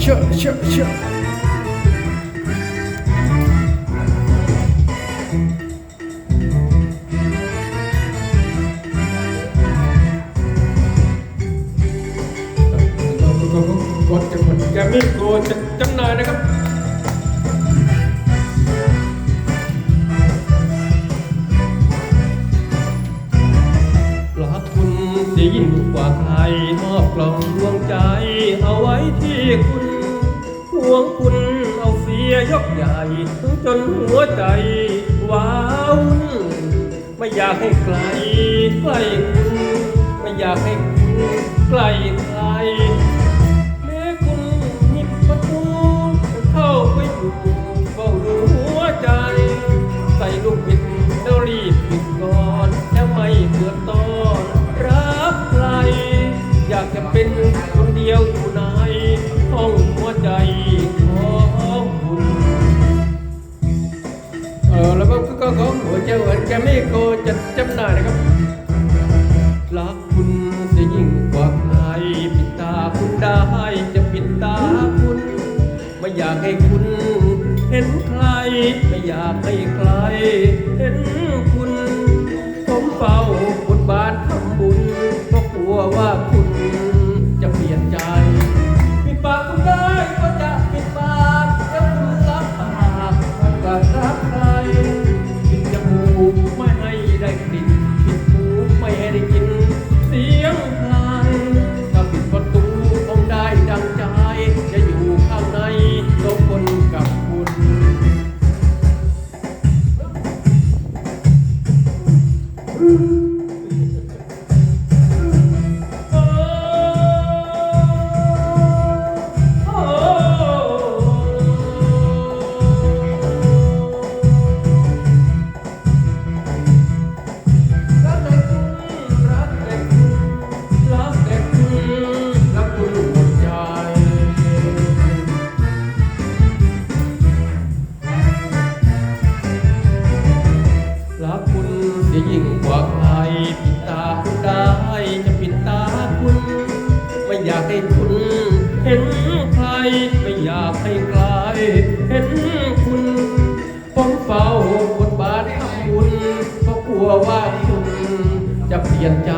เชื่อเชื่อเชื่อกดจะหมดแกมี่โกจะจำหน่ายนะครับรักคุณจะยิ่งกว่าใครมอบกล่องดวงใจเอาไว้ที่คุณ วงคุณเอาเสียยกใหญ่ จนหัวใจว้าวุ่นไม่อยากให้ใครใกล้คุณไม่อยากให้คุณใกล้ใครแม้คุณมิดประตูเข้าไปอยู่เฝ้าดูหัวใจ ใส่ลูกบิดแล้วรีบปิดก่อนแล้วไม่เดือดตอน อยากจะเป็นคนเดียวอยู่ในห้องหัวใจของคุณเออแล้วก็ก็ของหัวใจเหมือนแกไม่โกจะจำหน่ายนะครับรักคุณจะยิ่งกว่าใครปิดตาคุณได้จะปิดตาคุณ ไม่อยากให้คุณเห็นใคร ไม่อยากให้ใคร เห็นคุณผมฝ้า จะยิ่งกว่าใครปิดตาคุณได้จะปิดตาคุณ ไม่อยากให้คุณเห็นใครไม่อยากให้ใครเห็นคุณผมเฝ้าบนบานทำบุญเพราะกลัวว่าคุณจะเปลี่ยนใจ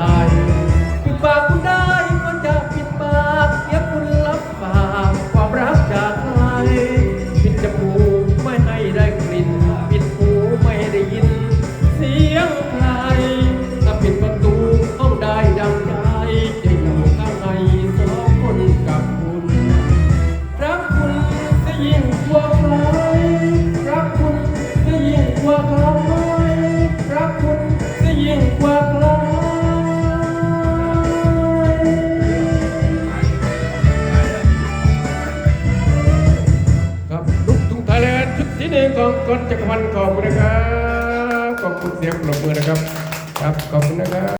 ที่หนึ่งของกฎจักรพันธ์ขอบคุณนะครับ ขอบคุณเสียงปรบมือนะครับ ครับ ขอบคุณนะครับ